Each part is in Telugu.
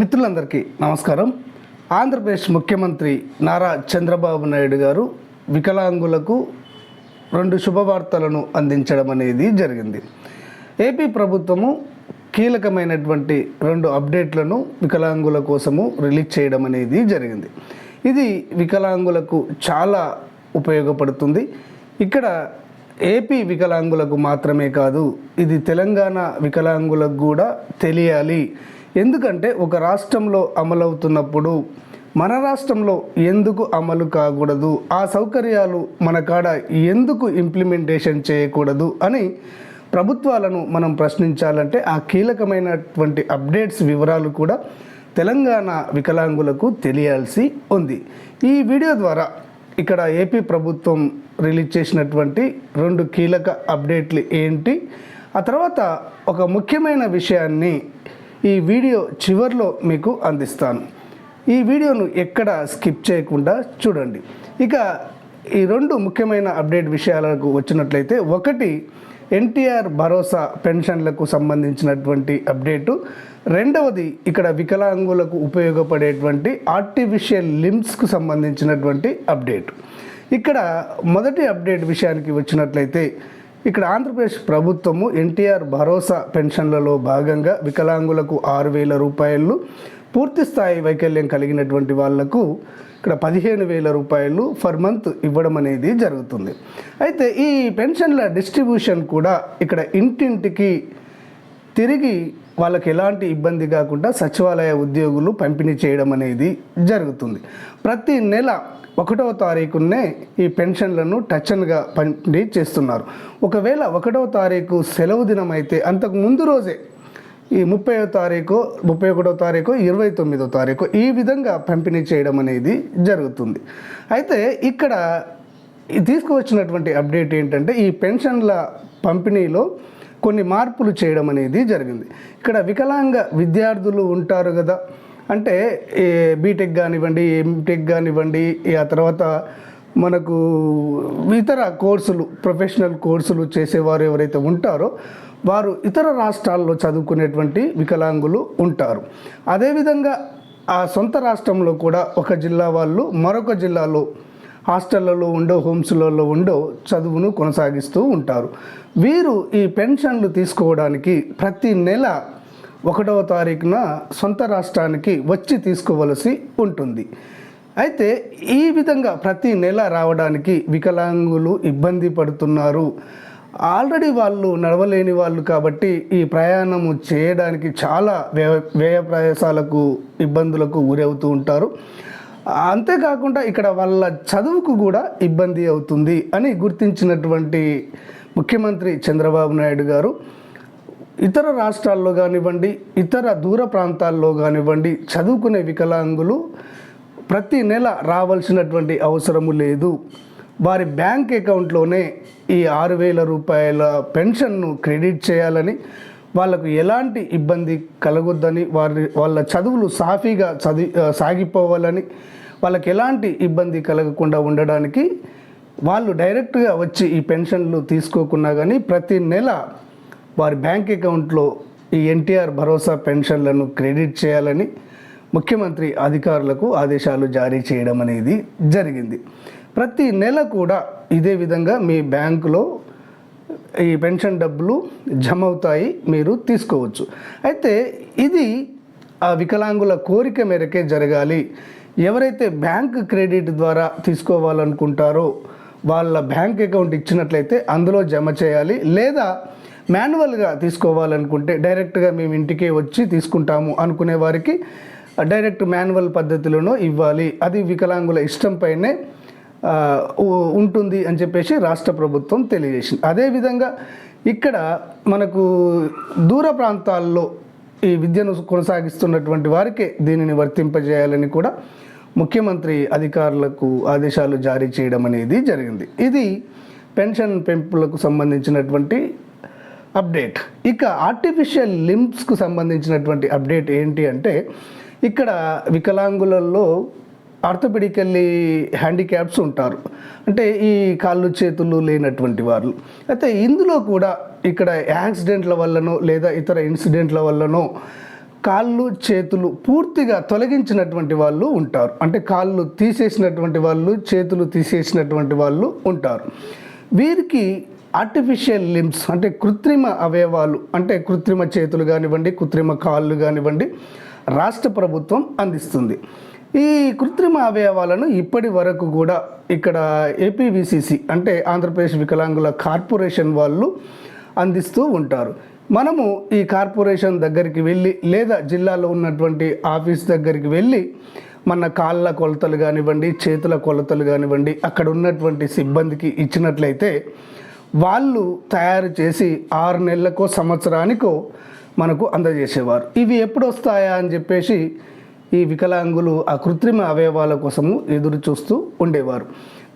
మిత్రులందరికీ నమస్కారం. ఆంధ్రప్రదేశ్ ముఖ్యమంత్రి నారా చంద్రబాబు నాయుడు గారు వికలాంగులకు రెండు శుభవార్తలను అందించడం అనేది జరిగింది. ఏపీ ప్రభుత్వము కీలకమైనటువంటి రెండు అప్డేట్లను వికలాంగుల కోసము రిలీజ్ చేయడం అనేది జరిగింది. ఇది వికలాంగులకు చాలా ఉపయోగపడుతుంది. ఇక్కడ ఏపీ వికలాంగులకు మాత్రమే కాదు ఇది తెలంగాణ వికలాంగులకు కూడా తెలియాలి. ఎందుకంటే ఒక రాష్ట్రంలో అమలవుతున్నప్పుడు మన రాష్ట్రంలో ఎందుకు అమలు కాకూడదు? ఆ సౌకర్యాలు మన కాడ ఎందుకు ఇంప్లిమెంటేషన్ చేయకూడదు? అని ప్రభుత్వాలను మనం ప్రశ్నించాలంటే ఆ కీలకమైనటువంటి అప్డేట్స్ వివరాలు కూడా తెలంగాణ వికలాంగులకు తెలియాల్సి ఉంది. ఈ వీడియో ద్వారా ఇక్కడ ఏపీ ప్రభుత్వం రిలీజ్ చేసినటువంటి రెండు కీలక అప్డేట్లు ఏంటి? ఆ తర్వాత ఒక ముఖ్యమైన విషయాన్ని ఈ వీడియో చివర్లో మీకు అందిస్తాను. ఈ వీడియోను ఎక్కడ స్కిప్ చేయకుండా చూడండి. ఇక ఈ రెండు ముఖ్యమైన అప్డేట్ విషయాలకు వచ్చినట్లయితే ఒకటి ఎన్టీఆర్ భరోసా పెన్షన్లకు సంబంధించినటువంటి అప్డేటు. రెండవది ఇక్కడ వికలాంగులకు ఉపయోగపడేటువంటి ఆర్టిఫిషియల్ లిమ్స్కు సంబంధించినటువంటి అప్డేట్. ఇక్కడ మొదటి అప్డేట్ విషయానికి వచ్చినట్లయితే ఇక్కడ ఆంధ్రప్రదేశ్ ప్రభుత్వము ఎన్టీఆర్ భరోసా పెన్షన్లలో భాగంగా వికలాంగులకు ఆరు వేల రూపాయలు పూర్తి స్థాయి వైకల్యం కలిగినటువంటి వాళ్ళకు ఇక్కడ పదిహేను వేల రూపాయలు ఫర్ మంత్ ఇవ్వడం అనేది జరుగుతుంది. అయితే ఈ పెన్షన్ల డిస్ట్రిబ్యూషన్ కూడా ఇక్కడ ఇంటింటికి తిరిగి వాళ్ళకి ఎలాంటి ఇబ్బంది కాకుండా సచివాలయ ఉద్యోగులు పంపిణీ చేయడం అనేది జరుగుతుంది. ప్రతి నెల ఒకటవ తారీఖునే ఈ పెన్షన్లను టచన్గా పంపిణీ చేస్తున్నారు. ఒకవేళ ఒకటవ తారీఖు సెలవు దినం అయితే అంతకు ముందు రోజే ఈ ముప్పై తారీఖు ముప్పై ఒకటో తారీఖు ఇరవై తొమ్మిదో తారీఖు ఈ విధంగా పంపిణీ చేయడం అనేది జరుగుతుంది. అయితే ఇక్కడ తీసుకువచ్చినటువంటి అప్డేట్ ఏంటంటే ఈ పెన్షన్ల పంపిణీలో కొన్ని మార్పులు చేయడం అనేది జరిగింది. ఇక్కడ వికలాంగ విద్యార్థులు ఉంటారు కదా. అంటే బీటెక్ కానివ్వండి ఎంటెక్ కానివ్వండి ఆ తర్వాత మనకు ఇతర కోర్సులు ప్రొఫెషనల్ కోర్సులు చేసేవారు ఎవరైతే ఉంటారో వారు ఇతర రాష్ట్రాల్లో చదువుకునేటువంటి వికలాంగులు ఉంటారు. అదేవిధంగా ఆ సొంత రాష్ట్రంలో కూడా ఒక జిల్లా వాళ్ళు మరొక జిల్లాలో హాస్టళ్ళలో ఉండో హోమ్స్లలో ఉండో చదువును కొనసాగిస్తూ ఉంటారు. వీరు ఈ పెన్షన్లు తీసుకోవడానికి ప్రతి నెల ఒకటవ తారీఖున సొంత రాష్ట్రానికి వచ్చి తీసుకోవలసి ఉంటుంది. అయితే ఈ విధంగా ప్రతి నెల రావడానికి వికలాంగులు ఇబ్బంది పడుతున్నారు. ఆల్రెడీ వాళ్ళు నడవలేని వాళ్ళు కాబట్టి ఈ ప్రయాణము చేయడానికి చాలా వ్యయ వ్యయ ప్రయాసాలకు ఇబ్బందులకు గురవుతూ ఉంటారు. అంతేకాకుండా ఇక్కడ వాళ్ళ చదువుకు కూడా ఇబ్బంది అవుతుంది అని గుర్తించినటువంటి ముఖ్యమంత్రి చంద్రబాబు నాయుడు గారు ఇతర రాష్ట్రాల్లో కానివ్వండి ఇతర దూర ప్రాంతాల్లో కానివ్వండి చదువుకునే వికలాంగులు ప్రతి నెల రావాల్సినటువంటి అవసరము లేదు. వారి బ్యాంక్ అకౌంట్లోనే ఈ ఆరు వేల రూపాయల పెన్షన్ను క్రెడిట్ చేయాలని వాళ్ళకు ఎలాంటి ఇబ్బంది కలగొద్దని వారి వాళ్ళ చదువులు సాఫీగా చదివి సాగిపోవాలని వాళ్ళకి ఎలాంటి ఇబ్బంది కలగకుండా ఉండడానికి వాళ్ళు డైరెక్ట్గా వచ్చి ఈ పెన్షన్లు తీసుకోకున్నా కానీ ప్రతి నెల వారి బ్యాంక్ అకౌంట్లో ఈ ఎన్టీఆర్ భరోసా పెన్షన్లను క్రెడిట్ చేయాలని ముఖ్యమంత్రి అధికారులకు ఆదేశాలు జారీ చేయడం అనేది జరిగింది. ప్రతి నెల కూడా ఇదే విధంగా మీ బ్యాంకులో ఈ పెన్షన్ డబ్బులు జమ అవుతాయి మీరు తీసుకోవచ్చు. అయితే ఇది ఆ వికలాంగుల కోరిక మేరకే జరగాలి. ఎవరైతే బ్యాంక్ క్రెడిట్ ద్వారా తీసుకోవాలనుకుంటారో వాళ్ళ బ్యాంక్ అకౌంట్ ఇచ్చినట్లయితే అందులో జమ చేయాలి. లేదా మాన్యువల్గా తీసుకోవాలనుకుంటే డైరెక్ట్గా మేము ఇంటికే వచ్చి తీసుకుంటాము అనుకునే వారికి డైరెక్ట్ మాన్యువల్ పద్ధతులను ఇవ్వాలి. అది వికలాంగుల ఇష్టంపైనే పైనే ఉంటుంది అని చెప్పేసి రాష్ట్ర ప్రభుత్వం తెలియజేసింది. అదేవిధంగా ఇక్కడ మనకు దూర ప్రాంతాల్లో ఈ విద్యను కొనసాగిస్తున్నటువంటి వారికే దీనిని వర్తింపజేయాలని కూడా ముఖ్యమంత్రి అధికారులకు ఆదేశాలు జారీ చేయడం అనేది జరిగింది. ఇది పెన్షన్ పెంపులకు సంబంధించినటువంటి అప్డేట్. ఇక ఆర్టిఫిషియల్ లిమ్స్కు సంబంధించినటువంటి అప్డేట్ ఏంటి అంటే ఇక్కడ వికలాంగులలో ఆర్థోపెడికల్లీ హ్యాండిక్యాప్స్ ఉంటారు. అంటే ఈ కాళ్ళు చేతులు లేనటువంటి వాళ్ళు అయితే ఇందులో కూడా ఇక్కడ యాక్సిడెంట్ల వల్లనో లేదా ఇతర ఇన్సిడెంట్ల వల్లనో కాళ్ళు చేతులు పూర్తిగా తొలగించినటువంటి వాళ్ళు ఉంటారు. అంటే కాళ్ళు తీసేసినటువంటి వాళ్ళు చేతులు తీసేసినటువంటి వాళ్ళు ఉంటారు. వీరికి ఆర్టిఫిషియల్ లిమ్స్ అంటే కృత్రిమ అవయవాలు అంటే కృత్రిమ చేతులు కానివ్వండి కృత్రిమ కాళ్ళు కానివ్వండి రాష్ట్ర ప్రభుత్వం అందిస్తుంది. ఈ కృత్రిమ అవయవాలను ఇప్పటి వరకు కూడా ఇక్కడ ఏపీవిసిసి అంటే ఆంధ్రప్రదేశ్ వికలాంగుల కార్పొరేషన్ వాళ్ళు అందిస్తూ ఉంటారు. మనము ఈ కార్పొరేషన్ దగ్గరికి వెళ్ళి లేదా జిల్లాలో ఉన్నటువంటి ఆఫీస్ దగ్గరికి వెళ్ళి మన కాళ్ళ కొలతలు కానివ్వండి చేతుల కొలతలు కానివ్వండి అక్కడ ఉన్నటువంటి సిబ్బందికి ఇచ్చినట్లయితే వాళ్ళు తయారు చేసి ఆరు నెలలకో సంవత్సరానికో మనకు అందజేసేవారు. ఇవి ఎప్పుడు వస్తాయా అని చెప్పేసి ఈ వికలాంగులు ఆ కృత్రిమ అవయవాల కోసము ఎదురు చూస్తూ ఉండేవారు.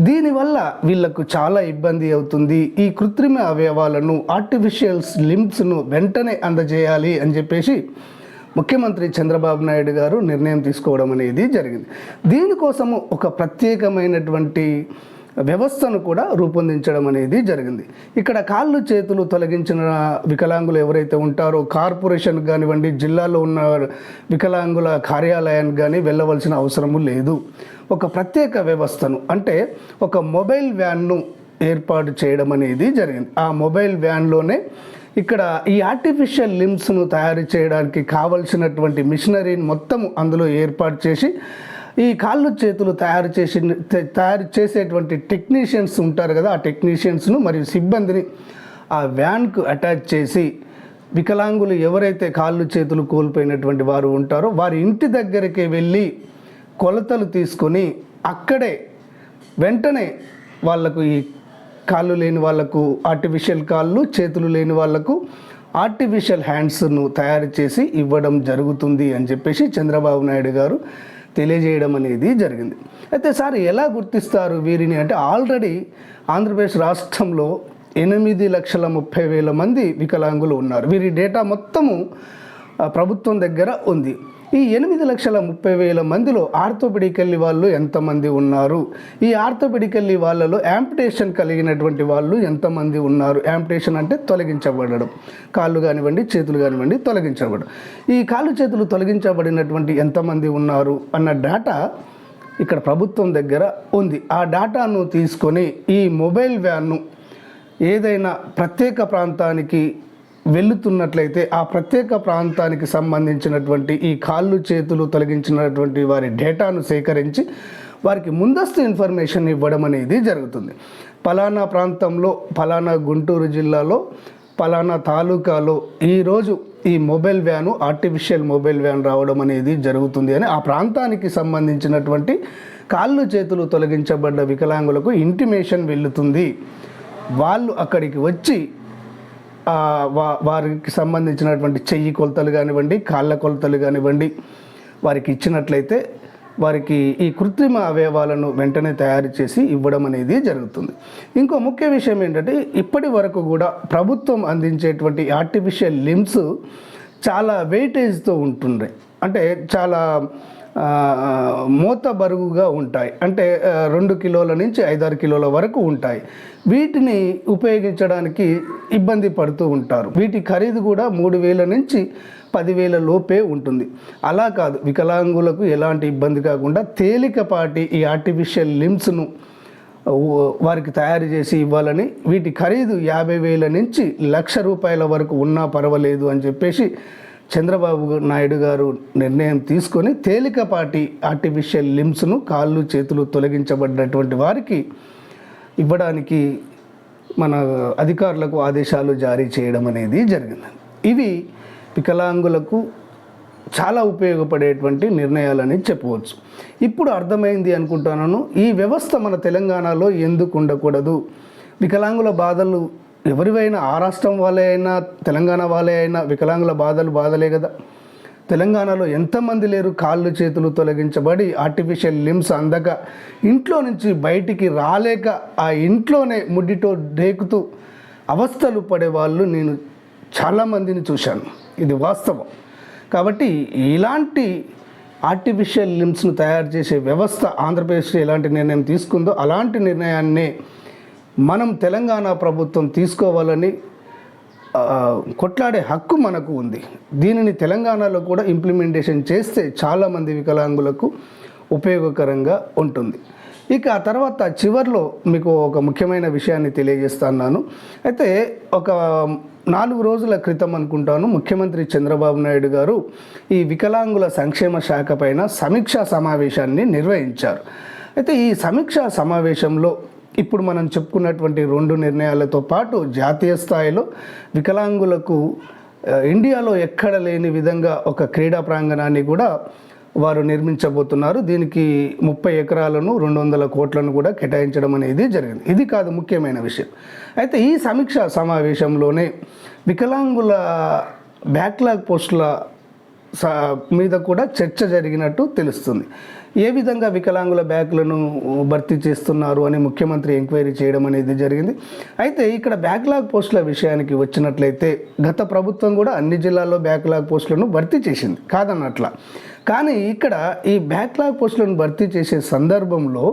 దీనివల్ల వీళ్ళకు చాలా ఇబ్బంది అవుతుంది. ఈ కృత్రిమ అవయవాలను ఆర్టిఫిషియల్స్ లిమ్స్ను వెంటనే అందజేయాలి అని చెప్పేసి ముఖ్యమంత్రి చంద్రబాబు నాయుడు గారు నిర్ణయం తీసుకోవడం అనేది జరిగింది. దీనికోసము ఒక ప్రత్యేకమైనటువంటి వ్యవస్థను కూడా రూపొందించడం అనేది జరిగింది. ఇక్కడ కాళ్ళు చేతులు తొలగించిన వికలాంగులు ఎవరైతే ఉంటారో కార్పొరేషన్ కానివ్వండి జిల్లాలో ఉన్న వికలాంగుల కార్యాలయానికి కానీ వెళ్ళవలసిన అవసరము లేదు. ఒక ప్రత్యేక వ్యవస్థను అంటే ఒక మొబైల్ వ్యాన్ను ఏర్పాటు చేయడం అనేది జరిగింది. ఆ మొబైల్ వ్యాన్లోనే ఇక్కడ ఈ ఆర్టిఫిషియల్ లిమ్స్ను తయారు చేయడానికి కావలసినటువంటి మిషనరీని మొత్తం అందులో ఏర్పాటు చేసి ఈ కాళ్ళు చేతులు తయారు చేసి తయారు చేసేటువంటి టెక్నీషియన్స్ ఉంటారు కదా ఆ టెక్నీషియన్స్ను మరియు సిబ్బందిని ఆ వ్యాన్కు అటాచ్ చేసి వికలాంగులు ఎవరైతే కాళ్ళు చేతులు కోల్పోయినటువంటి వారు ఉంటారో వారి ఇంటి దగ్గరికి వెళ్ళి కొలతలు తీసుకొని అక్కడే వెంటనే వాళ్ళకు ఈ కాళ్ళు లేని వాళ్ళకు ఆర్టిఫిషియల్ కాళ్ళు చేతులు లేని వాళ్ళకు ఆర్టిఫిషియల్ హ్యాండ్స్ను తయారు చేసి ఇవ్వడం జరుగుతుంది అని చెప్పేసి చంద్రబాబు నాయుడు గారు తెలియజేయడం అనేది జరిగింది. అయితే సార్ ఎలా గుర్తిస్తారు వీరిని? అంటే ఆల్రెడీ ఆంధ్రప్రదేశ్ రాష్ట్రంలో ఎనిమిది లక్షల ముప్పై వేల మంది వికలాంగులు ఉన్నారు. వీరి డేటా మొత్తము ప్రభుత్వం దగ్గర ఉంది. ఈ ఎనిమిది లక్షల ముప్పై వేల మందిలో ఆర్థోపెడికల్లీ వాళ్ళు ఎంతమంది ఉన్నారు? ఈ ఆర్థోపెడికల్లీ వాళ్ళలో యాంపిటేషన్ కలిగినటువంటి వాళ్ళు ఎంతమంది ఉన్నారు? యాంపిటేషన్ అంటే తొలగించబడడం. కాళ్ళు కానివ్వండి చేతులు కానివ్వండి తొలగించబడడం. ఈ కాళ్ళు చేతులు తొలగించబడినటువంటి ఎంతమంది ఉన్నారు అన్న డేటా ఇక్కడ ప్రభుత్వం దగ్గర ఉంది. ఆ డేటాను తీసుకొని ఈ మొబైల్ వ్యాన్ను ఏదైనా ప్రత్యేక ప్రాంతానికి వెళుతున్నట్లయితే ఆ ప్రత్యేక ప్రాంతానికి సంబంధించినటువంటి ఈ కాళ్ళు చేతులు తొలగించినటువంటి వారి డేటాను సేకరించి వారికి ముందస్తు ఇన్ఫర్మేషన్ ఇవ్వడం అనేది జరుగుతుంది. పలానా ప్రాంతంలో పలానా గుంటూరు జిల్లాలో పలానా తాలూకాలో ఈరోజు ఈ mobile van artificial mobile van రావడం అనేది జరుగుతుంది అని ఆ ప్రాంతానికి సంబంధించినటువంటి కాళ్ళు చేతులు తొలగించబడ్డ వికలాంగులకు ఇంటిమేషన్ వెళ్తుంది. వాళ్ళు అక్కడికి వచ్చి వారికి సంబంధించినటువంటి చెయ్యి కొలతలు కానివ్వండి కాళ్ళ కొలతలు కానివ్వండి వారికి ఇచ్చినట్లయితే వారికి ఈ కృత్రిమ అవయవాలను వెంటనే తయారు చేసి ఇవ్వడం అనేది జరుగుతుంది. ఇంకో ముఖ్య విషయం ఏంటంటే ఇప్పటి వరకు కూడా ప్రభుత్వం అందించేటువంటి ఆర్టిఫిషియల్ లిమ్స్ చాలా వెయిటేజ్తో ఉంటుండే. అంటే చాలా మూత బరువుగా ఉంటాయి. అంటే రెండు కిలోల నుంచి ఐదారు కిలోల వరకు ఉంటాయి. వీటిని ఉపయోగించడానికి ఇబ్బంది పడుతూ ఉంటారు. వీటి ఖరీదు కూడా మూడు వేల నుంచి పదివేల లోపే ఉంటుంది. అలా కాదు వికలాంగులకు ఎలాంటి ఇబ్బంది కాకుండా తేలికపాటి ఈ ఆర్టిఫిషియల్ లిమ్స్ను వారికి తయారు చేసి ఇవ్వాలని వీటి ఖరీదు యాభై వేల నుంచి లక్ష రూపాయల వరకు ఉన్నా పర్వాలేదు అని చెప్పేసి చంద్రబాబు నాయుడు గారు నిర్ణయం తీసుకొని తేలికపాటి ఆర్టిఫిషియల్ లిమ్స్ను కాళ్ళు చేతులు తొలగించబడినటువంటి వారికి ఇవ్వడానికి మన అధికారులకు ఆదేశాలు జారీ చేయడం అనేది జరిగింది. ఇవి వికలాంగులకు చాలా ఉపయోగపడేటువంటి నిర్ణయాలని చెప్పవచ్చు. ఇప్పుడు అర్థమైంది అనుకుంటున్నాను ఈ వ్యవస్థ మన తెలంగాణలో ఎందుకు ఉండకూడదు? వికలాంగుల బాధలు ఎవరివైనా ఆ రాష్ట్రం వాళ్ళే అయినా తెలంగాణ వాళ్ళే అయినా వికలాంగుల బాధలు బాధలే కదా. తెలంగాణలో ఎంతమంది లేరు కాళ్ళు చేతులు తొలగించబడి ఆర్టిఫిషియల్ లిమ్స్ అందక. ఇంట్లో నుంచి బయటికి రాలేక ఆ ఇంట్లోనే ముడ్డితో డేకుతూ అవస్థలు పడే వాళ్ళు నేను చాలామందిని చూశాను. ఇది వాస్తవం. కాబట్టి ఇలాంటి ఆర్టిఫిషియల్ లిమ్స్ను తయారు చేసే వ్యవస్థ ఆంధ్రప్రదేశ్ ఎలాంటి నిర్ణయం తీసుకుందో అలాంటి నిర్ణయాన్నే మనం తెలంగాణ ప్రభుత్వం తీసుకోవాలని కొట్లాడే హక్కు మనకు ఉంది. దీనిని తెలంగాణలో కూడా ఇంప్లిమెంటేషన్ చేస్తే చాలామంది వికలాంగులకు ఉపయోగకరంగా ఉంటుంది. ఇక ఆ తర్వాత చివర్లో మీకు ఒక ముఖ్యమైన విషయాన్ని తెలియజేస్తున్నాను. అయితే ఒక నాలుగు రోజుల క్రితం అనుకుంటాను ముఖ్యమంత్రి చంద్రబాబు నాయుడు గారు ఈ వికలాంగుల సంక్షేమ శాఖ పైన సమీక్షా సమావేశాన్ని నిర్వహించారు. అయితే ఈ సమీక్షా సమావేశంలో ఇప్పుడు మనం చెప్పుకున్నటువంటి రెండు నిర్ణయాలతో పాటు జాతీయ స్థాయిలో వికలాంగులకు ఇండియాలో ఎక్కడ లేని విధంగా ఒక క్రీడా ప్రాంగణాన్ని కూడా వారు నిర్మించబోతున్నారు. దీనికి ముప్పై ఎకరాలను రెండు వందల కోట్లను కూడా కేటాయించడం అనేది జరిగింది. ఇది కాదు ముఖ్యమైన విషయం. అయితే ఈ సమీక్ష సమావేశంలోనే వికలాంగుల బ్యాక్లాగ్ పోస్టుల స- మీద కూడా చర్చ జరిగినట్టు తెలుస్తుంది. ఏ విధంగా వికలాంగుల బ్యాక్లను భర్తీ చేస్తున్నారు అని ముఖ్యమంత్రి ఎంక్వైరీ చేయడం అనేది జరిగింది. అయితే ఇక్కడ బ్యాక్లాగ్ పోస్టుల విషయానికి వచ్చినట్లయితే గత ప్రభుత్వం కూడా అన్ని జిల్లాల్లో బ్యాక్లాగ్ పోస్టులను భర్తీ చేసింది. కాదన్నట్ల. కానీ ఇక్కడ ఈ బ్యాక్లాగ్ పోస్టులను భర్తీ చేసే సందర్భంలో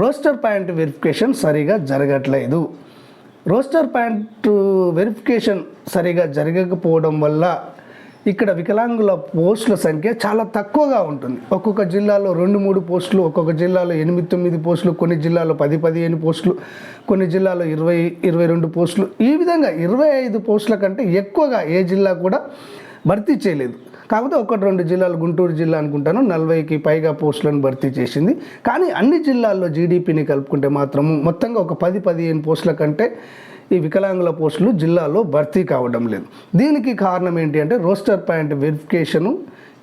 రోస్టర్ పాయింట్ వెరిఫికేషన్ సరిగా జరగట్లేదు. రోస్టర్ పాయింట్ వెరిఫికేషన్ సరిగా జరగకపోవడం వల్ల ఇక్కడ వికలాంగుల పోస్టుల సంఖ్య చాలా తక్కువగా ఉంటుంది. ఒక్కొక్క జిల్లాలో రెండు మూడు పోస్టులు ఒక్కొక్క జిల్లాలో ఎనిమిది తొమ్మిది పోస్టులు కొన్ని జిల్లాలో పది పదిహేను పోస్టులు కొన్ని జిల్లాలో ఇరవై ఇరవై రెండు పోస్టులు. ఈ విధంగా ఇరవై ఐదు పోస్టుల కంటే ఎక్కువగా ఏ జిల్లా కూడా భర్తీ చేయలేదు. కాకపోతే ఒకటి రెండు జిల్లాలు గుంటూరు జిల్లా అనుకుంటాను. నలభైకి పైగా పోస్టులను భర్తీ చేసింది. కానీ అన్ని జిల్లాల్లో జీడిపిని కలుపుకుంటే మాత్రము మొత్తంగా ఒక పది పదిహేను పోస్టుల కంటే ఈ వికలాంగుల పోస్టులు జిల్లాలో భర్తీ కావడం లేదు. దీనికి కారణం ఏంటి అంటే రోస్టర్ పాయింట్ వెరిఫికేషను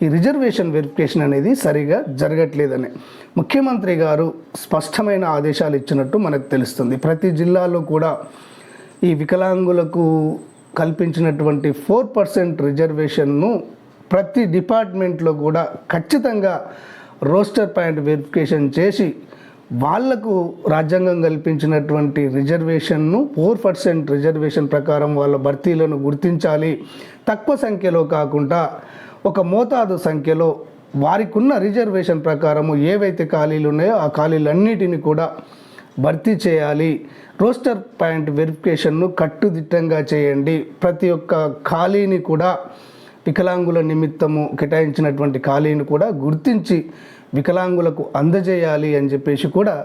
ఈ రిజర్వేషన్ వెరిఫికేషన్ అనేది సరిగా జరగట్లేదని. ముఖ్యమంత్రి గారు స్పష్టమైన ఆదేశాలు ఇచ్చినట్టు మనకు తెలుస్తుంది. ప్రతి జిల్లాలో కూడా ఈ వికలాంగులకు కల్పించినటువంటి ఫోర్ పర్సెంట్ రిజర్వేషన్ను ప్రతి డిపార్ట్మెంట్లో కూడా ఖచ్చితంగా రోస్టర్ పాయింట్ వెరిఫికేషన్ చేసి వాళ్ళకు రాజ్యాంగం కల్పించినటువంటి రిజర్వేషన్ను ఫోర్ పర్సెంట్ రిజర్వేషన్ ప్రకారం వాళ్ళ భర్తీలను గుర్తించాలి. తక్కువ సంఖ్యలో కాకుండా ఒక మోతాదు సంఖ్యలో వారికి ఉన్న రిజర్వేషన్ ప్రకారము ఏవైతే ఖాళీలు ఉన్నాయో ఆ ఖాళీలన్నిటిని కూడా భర్తీ చేయాలి. రోస్టర్ పాయింట్ వెరిఫికేషన్ను కట్టుదిట్టంగా చేయండి. ప్రతి ఒక్క ఖాళీని కూడా వికలాంగుల నిమిత్తము కేటాయించినటువంటి ఖాళీని కూడా గుర్తించి వికలాంగులకు అందజేయాలి అని చెప్పేసి కూడా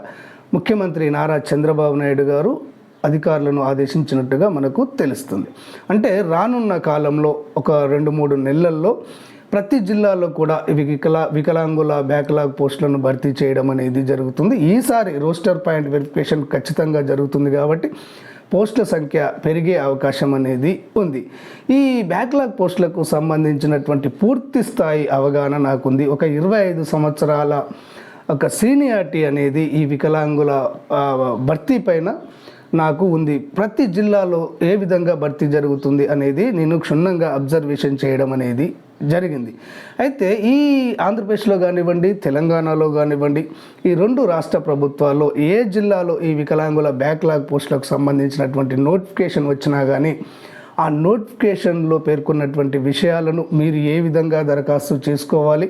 ముఖ్యమంత్రి నారా చంద్రబాబు నాయుడు గారు అధికారులను ఆదేశించినట్టుగా మనకు తెలుస్తుంది. అంటే రానున్న కాలంలో ఒక రెండు మూడు నెలల్లో ప్రతి జిల్లాలో కూడా ఇవి వికలా వికలాంగుల బ్యాక్లాగ్ పోస్టులను భర్తీ చేయడం అనేది జరుగుతుంది. ఈసారి రోస్టర్ పాయింట్ వెరిఫికేషన్ ఖచ్చితంగా జరుగుతుంది కాబట్టి పోస్టుల సంఖ్య పెరిగే అవకాశం అనేది ఉంది. ఈ బ్యాక్లాగ్ పోస్టులకు సంబంధించినటువంటి పూర్తి స్థాయి అవగాహన నాకుంది. ఒక ఇరవై ఐదు సంవత్సరాల ఒక సీనియారిటీ అనేది ఈ వికలాంగుల భర్తీ పైన నాకు ఉంది. ప్రతి జిల్లాలో ఏ విధంగా భర్తీ జరుగుతుంది అనేది నేను క్షుణ్ణంగా అబ్జర్వేషన్ చేయడం అనేది జరిగింది. అయితే ఈ ఆంధ్రప్రదేశ్లో కానివ్వండి తెలంగాణలో కానివ్వండి ఈ రెండు రాష్ట్ర ప్రభుత్వాల్లో ఏ జిల్లాలో ఈ వికలాంగుల బ్యాక్లాగ్ పోస్టులకు సంబంధించినటువంటి నోటిఫికేషన్ వచ్చినా కానీ ఆ నోటిఫికేషన్లో పేర్కొన్నటువంటి విషయాలను మీరు ఏ విధంగా దరఖాస్తు చేసుకోవాలి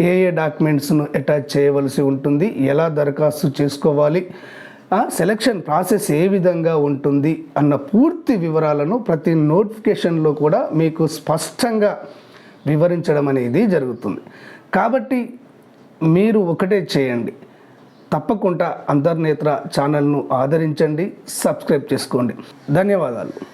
ఏ ఏ డాక్యుమెంట్స్ను అటాచ్ చేయవలసి ఉంటుంది ఎలా దరఖాస్తు చేసుకోవాలి సెలక్షన్ ప్రాసెస్ ఏ విధంగా ఉంటుంది అన్న పూర్తి వివరాలను ప్రతి నోటిఫికేషన్లో కూడా మీకు స్పష్టంగా వివరించడం అనేది జరుగుతుంది. కాబట్టి మీరు ఒకటే చేయండి. తప్పకుండా అంతర్నేత్ర ఛానల్ను ఆదరించండి సబ్స్క్రైబ్ చేసుకోండి. ధన్యవాదాలు.